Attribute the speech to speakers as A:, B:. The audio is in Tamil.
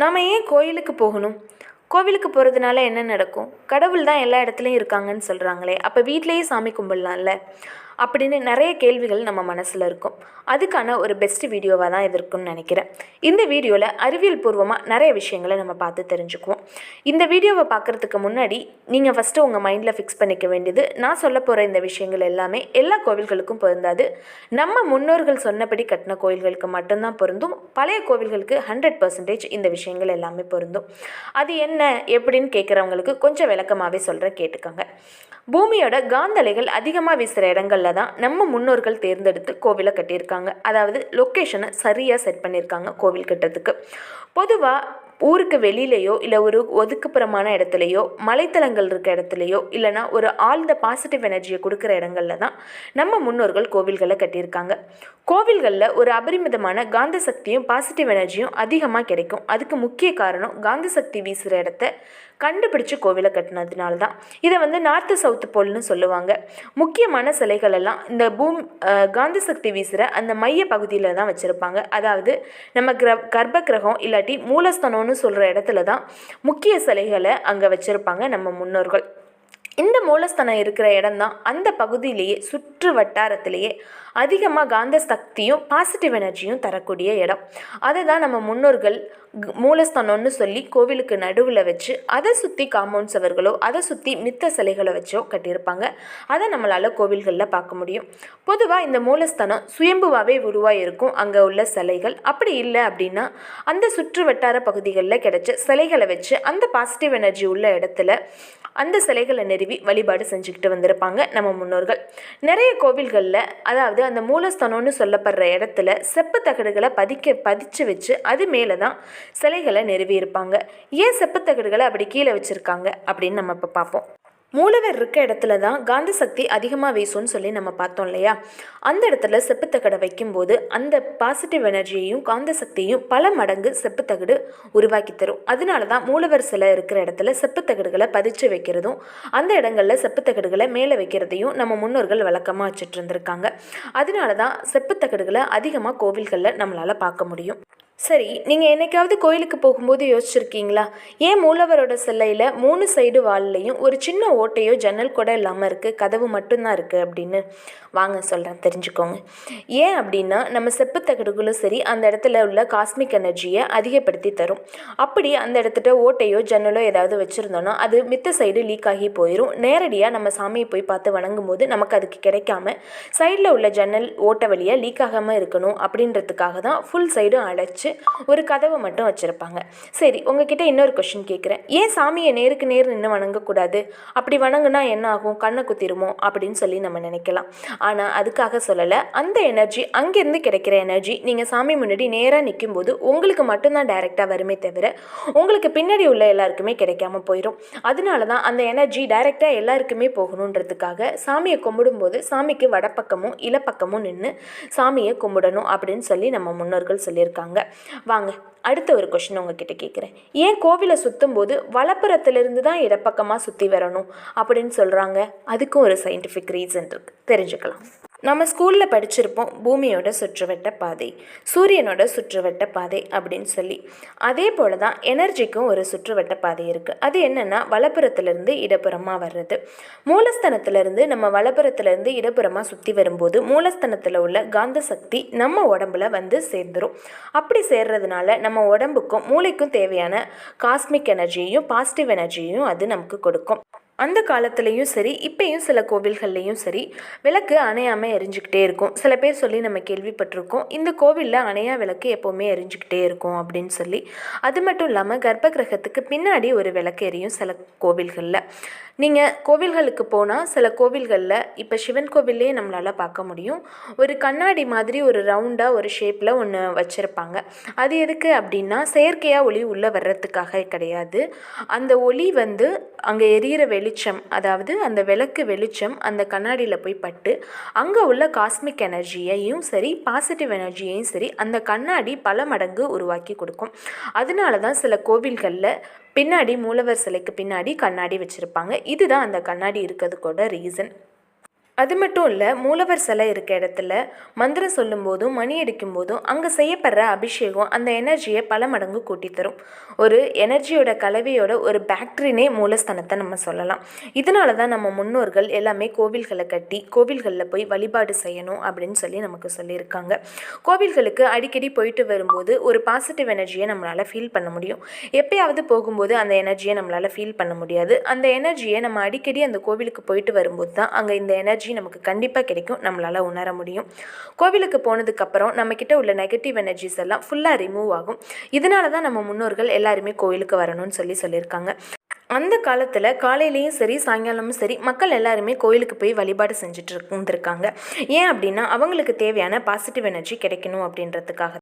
A: நாம் ஏன் கோயிலுக்கு போகணும்? கோவிலுக்கு போகிறதுனால என்ன நடக்கும்? கடவுள் தான் எல்லா இடத்துலையும் இருக்காங்கன்னு சொல்கிறாங்களே அப்போ வீட்டிலேயே சாமி கும்பிடலாம்ல. அப்படின்னு நிறைய கேள்விகள் நம்ம மனசில் இருக்கும். அதுக்கான ஒரு பெஸ்ட் வீடியோவாக தான் இது இருக்குன்னு நினைக்கிறேன். இந்த வீடியோவில் அறிவியல் பூர்வமாக நிறைய விஷயங்களை நம்ம பார்த்து தெரிஞ்சுக்குவோம். இந்த வீடியோவை பார்க்குறதுக்கு முன்னாடி நீங்கள் ஃபஸ்ட்டு உங்கள் மைண்டில் ஃபிக்ஸ் பண்ணிக்க வேண்டியது நான் சொல்ல போகிற இந்த விஷயங்கள் எல்லாமே எல்லா கோவில்களுக்கும் பொருந்தாது. நம்ம முன்னோர்கள் சொன்னபடி கட்டின கோவில்களுக்கு மட்டும்தான் பொருந்தும். பழைய கோவில்களுக்கு ஹண்ட்ரட் பர்சன்டேஜ் இந்த விஷயங்கள் எல்லாமே பொருந்தும். அது என்ன எப்படின்னு கேட்குறவங்களுக்கு கொஞ்சம் விளக்கமாகவே சொல்கிறேன் கேட்டுக்கோங்க. பூமியோட காந்தலைகள் அதிகமாக வீசுகிற இடங்கள்ல தான் நம்ம முன்னோர்கள் தேர்ந்தெடுத்து கோவிலை கட்டியிருக்காங்க. அதாவது லொக்கேஷனை சரியாக செட் பண்ணியிருக்காங்க கோவில் கட்டுறதுக்கு. பொதுவாக ஊருக்கு வெளியிலையோ இல்லை ஒரு ஒதுக்குப்புறமான இடத்துலையோ மலைத்தலங்கள் இருக்க இடத்துலையோ இல்லைனா ஒரு ஆழ்ந்த பாசிட்டிவ் எனர்ஜியை கொடுக்குற இடங்கள்ல தான் நம்ம முன்னோர்கள் கோவில்களை கட்டியிருக்காங்க. கோவில்களில் ஒரு அபரிமிதமான காந்த சக்தியும் பாசிட்டிவ் எனர்ஜியும் அதிகமாக கிடைக்கும். அதுக்கு முக்கிய காரணம் காந்த சக்தி வீசுகிற இடத்த கண்டுபிடிச்சு கோவிலை கட்டினதுனால தான் இதை வந்து நார்த்து சவுத்து போல்னு சொல்லுவாங்க. முக்கியமான சிலைகள் எல்லாம் இந்த பூம் காந்த சக்தி வீசுகிற அந்த மைய பகுதியில் தான் வச்சுருப்பாங்க. அதாவது நம்ம கிர கர்ப்ப கிரகம் இல்லாட்டி மூலஸ்தனம்னு சொல்கிற இடத்துல தான் முக்கிய சிலைகளை அங்கே வச்சுருப்பாங்க நம்ம முன்னோர்கள். இந்த மூலஸ்தானம் இருக்கிற இடம்தான் அந்த பகுதியிலேயே சுற்று வட்டாரத்திலேயே அதிகமாக காந்த சக்தியும் பாசிட்டிவ் எனர்ஜியும் தரக்கூடிய இடம். அதை தான் நம்ம முன்னோர்கள் மூலஸ்தானம்னு சொல்லி கோவிலுக்கு நடுவில் வச்சு அதை சுற்றி காம்பவுண்ட் அவர்களோ அதை சுற்றி மித்த சிலைகளை வச்சோ கட்டியிருப்பாங்க. அதை நம்மளால் கோவில்களில் பார்க்க முடியும். பொதுவாக இந்த மூலஸ்தானம் சுயம்புவாகவே உருவாக இருக்கும் அங்கே உள்ள சிலைகள். அப்படி இல்லை அப்படின்னா அந்த சுற்று வட்டார பகுதிகளில் கிடைச்ச சிலைகளை வச்சு அந்த பாசிட்டிவ் எனர்ஜி உள்ள இடத்துல அந்த சிலைகளை நிறுவி வழிபாடு செஞ்சுக்கிட்டு வந்திருப்பாங்க நம்ம முன்னோர்கள். நிறைய கோவில்களில் அதாவது அந்த மூலஸ்தானம்னு சொல்லப்படுற இடத்துல செப்பு தகடுகளை பதிக்க பதிச்சு வச்சு அது மேலே தான் சிலைகளை நிறுவியிருப்பாங்க. ஏன் செப்பு தகடுகளை அப்படி கீழே வச்சுருக்காங்க அப்படின்னு நம்ம இப்போ பார்ப்போம். மூலவர் இருக்க இடத்துல தான் காந்த சக்தி அதிகமாக வீசும்னு சொல்லி நம்ம பார்த்தோம் இல்லையா? அந்த இடத்துல செப்புத்தகடை வைக்கும்போது அந்த பாசிட்டிவ் எனர்ஜியையும் காந்த சக்தியையும் பல மடங்கு செப்புத்தகடு உருவாக்கி தரும். அதனால தான் மூலவர் சிலை இருக்கிற இடத்துல செப்புத்தகடுகளை பதிச்சு வைக்கிறதும் அந்த இடங்களில் செப்புத்தகடுகளை மேலே வைக்கிறதையும் நம்ம முன்னோர்கள் வழக்கமாக வச்சுட்டு இருந்திருக்காங்க. அதனால தான் செப்புத்தகடுகளை அதிகமாக கோவில்களில் நம்மளால் பார்க்க முடியும். சரி நீங்கள் என்னைக்காவது கோயிலுக்கு போகும்போது யோசிச்சிருக்கீங்களா? ஏன் மூலவரோட சிலையில் மூணு சைடு வால்லையும் ஒரு சின்ன ஓட்டையோ ஜன்னல் கூட இல்லாமல் இருக்குது கதவு மட்டும்தான் இருக்குது அப்படின்னு? வாங்க சொல்கிறேன் தெரிஞ்சுக்கோங்க. ஏன் அப்படின்னா நம்ம செப்பு தகடுகளும் சரி அந்த இடத்துல உள்ள காஸ்மிக் எனர்ஜியை அதிகப்படுத்தி தரும். அப்படி அந்த இடத்துல ஓட்டையோ ஜன்னலோ ஏதாவது வச்சுருந்தோன்னா அது மித்த சைடு லீக் ஆகி போயிடும் நேரடியாக நம்ம சாமியை போய் பார்த்து வணங்கும் போது நமக்கு அதுக்கு கிடைக்காம சைடில் உள்ள ஜன்னல் ஓட்டை வழியாக லீக் ஆகாமல் இருக்கணும் அப்படின்றதுக்காக தான் ஃபுல் சைடும் அடைச்சு ஒரு கதவை மட்டும் வச்சுருப்பாங்க. சரி உங்ககிட்ட இன்னொரு கொஷின் கேட்குறேன் ஏன் சாமியை நேருக்கு நேர் நின்று வணங்கக்கூடாது? அப்படி வணங்குனா என்ன ஆகும்? கண்ணை குத்திருமோ? அப்படின்னு சொல்லி நம்ம நினைக்கலாம். ஆனால் அதுக்காக சொல்லலை. அந்த எனர்ஜி அங்கேருந்து கிடைக்கிற எனர்ஜி நீங்கள் சாமி முன்னாடி நேராக நிற்கும்போது உங்களுக்கு மட்டும்தான் டைரெக்டாக வருமே தவிர உங்களுக்கு பின்னாடி உள்ள எல்லாருக்குமே கிடைக்காம போயிடும் அதனால தான் அந்த எனர்ஜி டைரெக்டாக எல்லாருக்குமே போகணுன்றதுக்காக சாமியை கும்பிடும்போது சாமிக்கு வடப்பக்கமும் இலப்பக்கமும் நின்று சாமியை கும்பிடணும் அப்படின்னு சொல்லி நம்ம முன்னோர்கள் சொல்லியிருக்காங்க. வாங்க அடுத்த ஒரு கொஷின் உங்ககிட்ட கேட்குறேன் ஏன் கோவிலை சுற்றும் போது வலப்புறத்திலிருந்து தான் இடப்பக்கமாக சுற்றி வரணும்? அப்படின்னு சொல்கிறாங்க அதுக்கும் ஒரு சயின்டிஃபிக் ரீசன் இருக்குது தெரிஞ்சுக்கலாம். நம்ம ஸ்கூலில் படிச்சிருப்போம் பூமியோட சுற்றுவட்ட பாதை சூரியனோட சுற்றுவட்ட பாதை அப்படின்னு சொல்லி. அதே போல தான் எனர்ஜிக்கும் ஒரு சுற்றுவட்ட பாதை இருக்குது அது என்னென்னா வலப்புறத்துலேருந்து இடப்புறமாக வர்றது. மூலஸ்தனத்துலேருந்து நம்ம வலப்புறத்துலேருந்து இடப்புறமாக சுற்றி வரும்போது மூலஸ்தனத்தில் உள்ள காந்த சக்தி நம்ம உடம்புல வந்து சேர்ந்துரும். அப்படி சேர்றதுனால நம்ம உடம்புக்கும் மூளைக்கும் தேவையான காஸ்மிக் எனர்ஜியையும் பாசிட்டிவ் எனர்ஜியையும் அது நமக்கு கொடுக்கும். அந்த காலத்துலேயும் சரி இப்பயும் சில கோவில்கள்லேயும் சரி விளக்கு அணையாமல் எரிஞ்சுக்கிட்டே இருக்கும். சில பேர் சொல்லி நம்ம கேள்விப்பட்டிருக்கோம் இந்த கோவிலில் அணையா விளக்கு எப்போவுமே எரிஞ்சுக்கிட்டே இருக்கும் அப்படின்னு சொல்லி. அது மட்டும் இல்லாமல் கர்ப்ப கிரகத்துக்கு பின்னாடி ஒரு விளக்கு எரியும் சில கோவில்களில். நீங்கள் கோவில்களுக்கு போனால் சில கோவில்களில் இப்போ சிவன் கோவில்லே நம்மளால் பார்க்க முடியும். ஒரு கண்ணாடி மாதிரி ஒரு ரவுண்டாக ஒரு ஷேப்பில் ஒன்று வச்சுருப்பாங்க. அது எதுக்கு அப்படின்னா செயற்கையாக ஒளி உள்ளே வர்றதுக்காக கிடையாது. அந்த ஒளி வந்து அங்கே எரியிற வெளிச்சம் அதாவது அந்த விளக்கு வெளிச்சம் அந்த கண்ணாடியில் போய் பட்டு அங்கே உள்ள காஸ்மிக் எனர்ஜியையும் சரி பாசிட்டிவ் எனர்ஜியையும் சரி அந்த கண்ணாடி பல மடங்கு உருவாக்கி கொடுக்கும். அதனால தான் சில கோவில்களில் பின்னாடி மூலவர் சிலைக்கு பின்னாடி கண்ணாடி வச்சுருப்பாங்க. இதுதான் அந்த கண்ணாடி இருக்கிறதுக்கோட ரீசன் அது மட்டும் இல்லை மூலவர் சிலை இருக்க இடத்துல மந்திரம் சொல்லும்போதும் மணி அடிக்கும் போதும் அங்கே செய்யப்படுற அபிஷேகம் அந்த எனர்ஜியை பல மடங்கு கூட்டி தரும். ஒரு எனர்ஜியோட கலவையோட ஒரு பேக்ட்ரினே மூலஸ்தானத்தை நம்ம சொல்லலாம். இதனால தான் நம்ம முன்னோர்கள் எல்லாமே கோவில்களை கட்டி கோவில்களில் போய் வழிபாடு செய்யணும் அப்படின்னு சொல்லி நமக்கு சொல்லியிருக்காங்க. கோவில்களுக்கு அடிக்கடி போயிட்டு வரும்போது ஒரு பாசிட்டிவ் எனர்ஜியை நம்மளால் ஃபீல் பண்ண முடியும். எப்பயாவது போகும்போது அந்த எனர்ஜியை நம்மளால் ஃபீல் பண்ண முடியாது. அந்த எனர்ஜியை நம்ம அடிக்கடி அந்த கோவிலுக்கு போயிட்டு வரும்போது தான் அங்கே இந்த எனர்ஜி எனர்ஜி நமக்கு கண்டிப்பாக கிடைக்கும். நம்மளால் உணர முடியும். கோவிலுக்கு போனதுக்கப்புறம் நம்மக்கிட்ட உள்ள நெகட்டிவ் எனர்ஜிஸ் எல்லாம் ஃபுல்லாக ரிமூவ் ஆகும். இதனால தான் நம்ம முன்னோர்கள் எல்லாருமே கோவிலுக்கு வரணும்னு சொல்லி சொல்லியிருக்காங்க. அந்த காலத்தில் காலையிலையும் சரி சாயங்காலமும் சரி மக்கள் எல்லாருமே கோயிலுக்கு போய் வழிபாடு செஞ்சுட்டு இருந்திருக்காங்க. ஏன் அப்படின்னா அவங்களுக்கு தேவையான பாசிட்டிவ் எனர்ஜி கிடைக்கணும் அப்படின்றதுக்காக